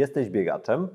Jesteś biegaczem?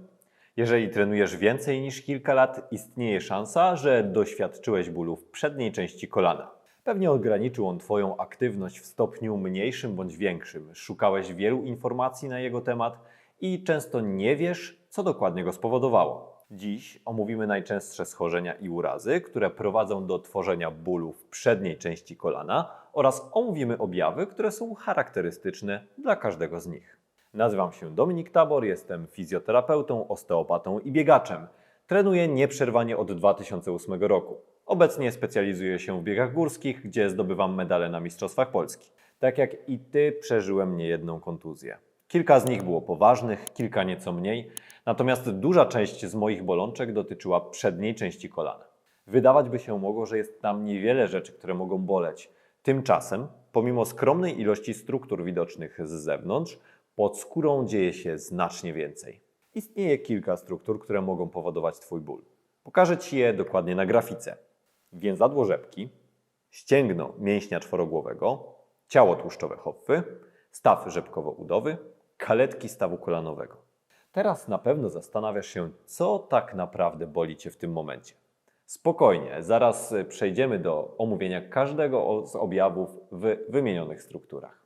Jeżeli trenujesz więcej niż kilka lat, istnieje szansa, że doświadczyłeś bólu w przedniej części kolana. Pewnie ograniczył on Twoją aktywność w stopniu mniejszym bądź większym. Szukałeś wielu informacji na jego temat i często nie wiesz, co dokładnie go spowodowało. Dziś omówimy najczęstsze schorzenia i urazy, które prowadzą do tworzenia bólu w przedniej części kolana oraz omówimy objawy, które są charakterystyczne dla każdego z nich. Nazywam się Dominik Tabor, jestem fizjoterapeutą, osteopatą i biegaczem. Trenuję nieprzerwanie od 2008 roku. Obecnie specjalizuję się w biegach górskich, gdzie zdobywam medale na Mistrzostwach Polski. Tak jak i Ty, przeżyłem niejedną kontuzję. Kilka z nich było poważnych, kilka nieco mniej, natomiast duża część z moich bolączek dotyczyła przedniej części kolana. Wydawać by się mogło, że jest tam niewiele rzeczy, które mogą boleć. Tymczasem, pomimo skromnej ilości struktur widocznych z zewnątrz, pod skórą dzieje się znacznie więcej. Istnieje kilka struktur, które mogą powodować Twój ból. Pokażę Ci je dokładnie na grafice. Więzadło rzepki, ścięgno mięśnia czworogłowego, ciało tłuszczowe hopfy, staw rzepkowo-udowy, kaletki stawu kolanowego. Teraz na pewno zastanawiasz się, co tak naprawdę boli Cię w tym momencie. Spokojnie, zaraz przejdziemy do omówienia każdego z objawów w wymienionych strukturach.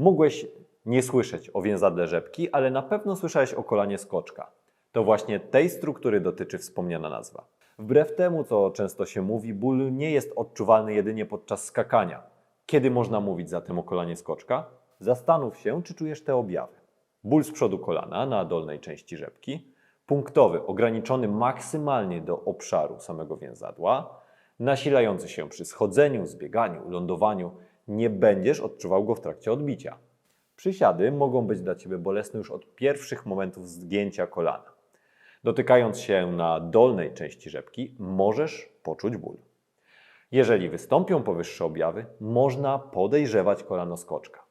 Mógłeś nie słyszeć o więzadle rzepki, ale na pewno słyszałeś o kolanie skoczka. To właśnie tej struktury dotyczy wspomniana nazwa. Wbrew temu, co często się mówi, ból nie jest odczuwalny jedynie podczas skakania. Kiedy można mówić zatem o kolanie skoczka? Zastanów się, czy czujesz te objawy. Ból z przodu kolana na dolnej części rzepki, punktowy, ograniczony maksymalnie do obszaru samego więzadła, nasilający się przy schodzeniu, zbieganiu, lądowaniu, nie będziesz odczuwał go w trakcie odbicia. Przysiady mogą być dla Ciebie bolesne już od pierwszych momentów zgięcia kolana. Dotykając się na dolnej części rzepki, możesz poczuć ból. Jeżeli wystąpią powyższe objawy, można podejrzewać kolano skoczka.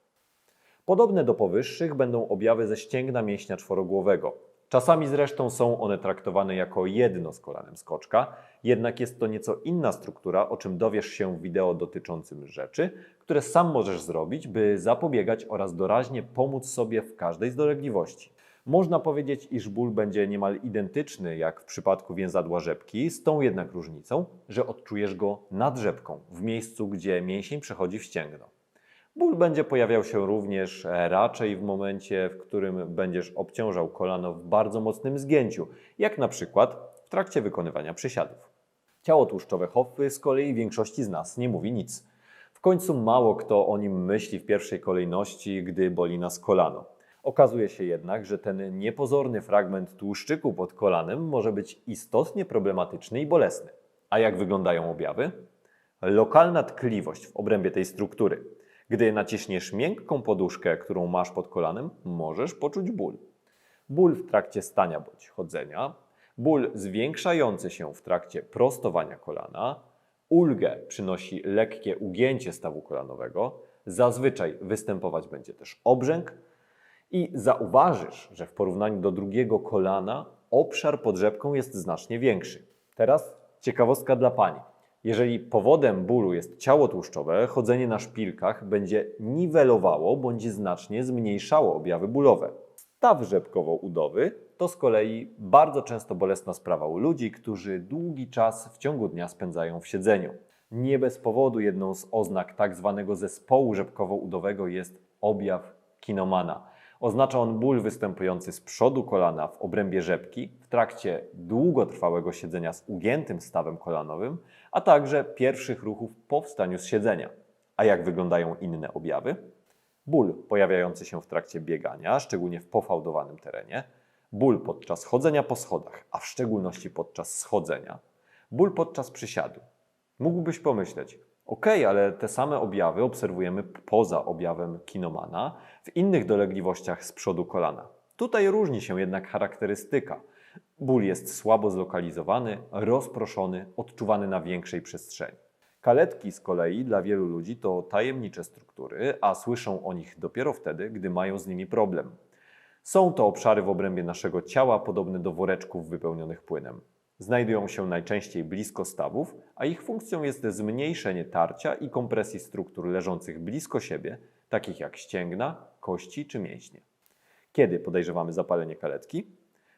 Podobne do powyższych będą objawy ze ścięgna mięśnia czworogłowego. Czasami zresztą są one traktowane jako jedno z kolanem skoczka, jednak jest to nieco inna struktura, o czym dowiesz się w wideo dotyczącym rzeczy, które sam możesz zrobić, by zapobiegać oraz doraźnie pomóc sobie w każdej z dolegliwości. Można powiedzieć, iż ból będzie niemal identyczny jak w przypadku więzadła rzepki, z tą jednak różnicą, że odczujesz go nad rzepką, w miejscu, gdzie mięsień przechodzi w ścięgno. Ból będzie pojawiał się również e, raczej w momencie, w którym będziesz obciążał kolano w bardzo mocnym zgięciu, jak na przykład w trakcie wykonywania przysiadów. Ciało tłuszczowe hopfy z kolei większości z nas nie mówi nic. W końcu mało kto o nim myśli w pierwszej kolejności, gdy boli nas kolano. Okazuje się jednak, że ten niepozorny fragment tłuszczyku pod kolanem może być istotnie problematyczny i bolesny. A jak wyglądają objawy? Lokalna tkliwość w obrębie tej struktury. Gdy naciśniesz miękką poduszkę, którą masz pod kolanem, możesz poczuć ból. Ból w trakcie stania bądź chodzenia, ból zwiększający się w trakcie prostowania kolana, ulgę przynosi lekkie ugięcie stawu kolanowego, zazwyczaj występować będzie też obrzęk i zauważysz, że w porównaniu do drugiego kolana obszar pod rzepką jest znacznie większy. Teraz ciekawostka dla Pani. Jeżeli powodem bólu jest ciało tłuszczowe, chodzenie na szpilkach będzie niwelowało bądź znacznie zmniejszało objawy bólowe. Staw rzepkowo-udowy to z kolei bardzo często bolesna sprawa u ludzi, którzy długi czas w ciągu dnia spędzają w siedzeniu. Nie bez powodu jedną z oznak tak zwanego zespołu rzepkowo-udowego jest objaw kinomana. Oznacza on ból występujący z przodu kolana w obrębie rzepki w trakcie długotrwałego siedzenia z ugiętym stawem kolanowym, a także pierwszych ruchów po wstaniu z siedzenia. A jak wyglądają inne objawy? Ból pojawiający się w trakcie biegania, szczególnie w pofałdowanym terenie, ból podczas chodzenia po schodach, a w szczególności podczas schodzenia, ból podczas przysiadu. Mógłbyś pomyśleć, ok, ale te same objawy obserwujemy poza objawem kinomana w innych dolegliwościach z przodu kolana. Tutaj różni się jednak charakterystyka. Ból jest słabo zlokalizowany, rozproszony, odczuwany na większej przestrzeni. Kaletki z kolei dla wielu ludzi to tajemnicze struktury, a słyszą o nich dopiero wtedy, gdy mają z nimi problem. Są to obszary w obrębie naszego ciała podobne do woreczków wypełnionych płynem. Znajdują się najczęściej blisko stawów, a ich funkcją jest zmniejszenie tarcia i kompresji struktur leżących blisko siebie, takich jak ścięgna, kości czy mięśnie. kiedy podejrzewamy zapalenie kaletki.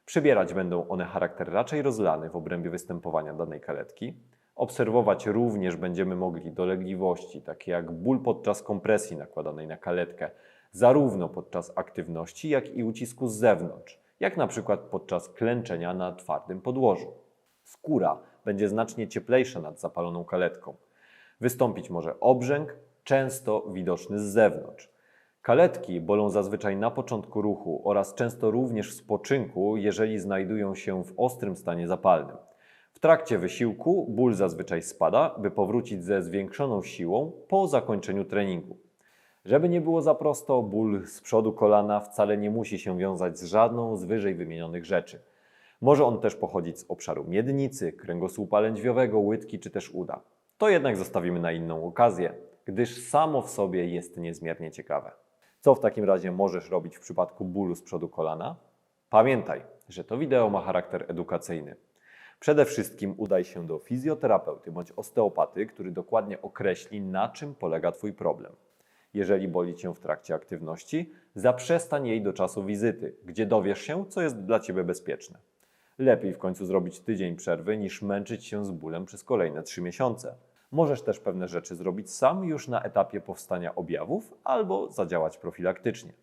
Przybierać będą one charakter raczej rozlany w obrębie występowania danej kaletki. Obserwować również będziemy mogli dolegliwości, takie jak ból podczas kompresji nakładanej na kaletkę, zarówno podczas aktywności, jak i ucisku z zewnątrz, jak na przykład podczas klęczenia na twardym podłożu. Skóra będzie znacznie cieplejsza nad zapaloną kaletką. Wystąpić może obrzęk, często widoczny z zewnątrz. Kaletki bolą zazwyczaj na początku ruchu oraz często również w spoczynku, jeżeli znajdują się w ostrym stanie zapalnym. W trakcie wysiłku ból zazwyczaj spada, by powrócić ze zwiększoną siłą po zakończeniu treningu. Żeby nie było za prosto, ból z przodu kolana wcale nie musi się wiązać z żadną z wyżej wymienionych rzeczy. Może on też pochodzić z obszaru miednicy, kręgosłupa lędźwiowego, łydki czy też uda. To jednak zostawimy na inną okazję, gdyż samo w sobie jest niezmiernie ciekawe. Co w takim razie możesz robić w przypadku bólu z przodu kolana? Pamiętaj, że to wideo ma charakter edukacyjny. Przede wszystkim udaj się do fizjoterapeuty bądź osteopaty, który dokładnie określi, na czym polega Twój problem. Jeżeli boli Cię w trakcie aktywności, zaprzestań jej do czasu wizyty, gdzie dowiesz się, co jest dla Ciebie bezpieczne. Lepiej w końcu zrobić tydzień przerwy, niż męczyć się z bólem przez kolejne 3 miesiące. Możesz też pewne rzeczy zrobić sam już na etapie powstania objawów albo zadziałać profilaktycznie.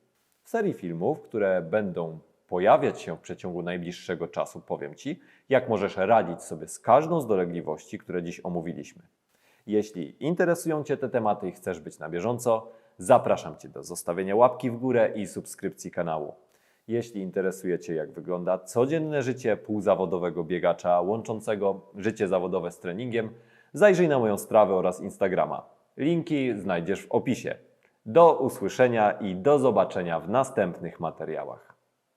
W serii filmów, które będą pojawiać się w przeciągu najbliższego czasu, powiem Ci, jak możesz radzić sobie z każdą z dolegliwości, które dziś omówiliśmy. Jeśli interesują Cię te tematy i chcesz być na bieżąco, zapraszam Cię do zostawienia łapki w górę i subskrypcji kanału. Jeśli interesuje Cię, jak wygląda codzienne życie półzawodowego biegacza łączącego życie zawodowe z treningiem, zajrzyj na moją strawę oraz Instagrama. Linki znajdziesz w opisie. Do usłyszenia i do zobaczenia w następnych materiałach.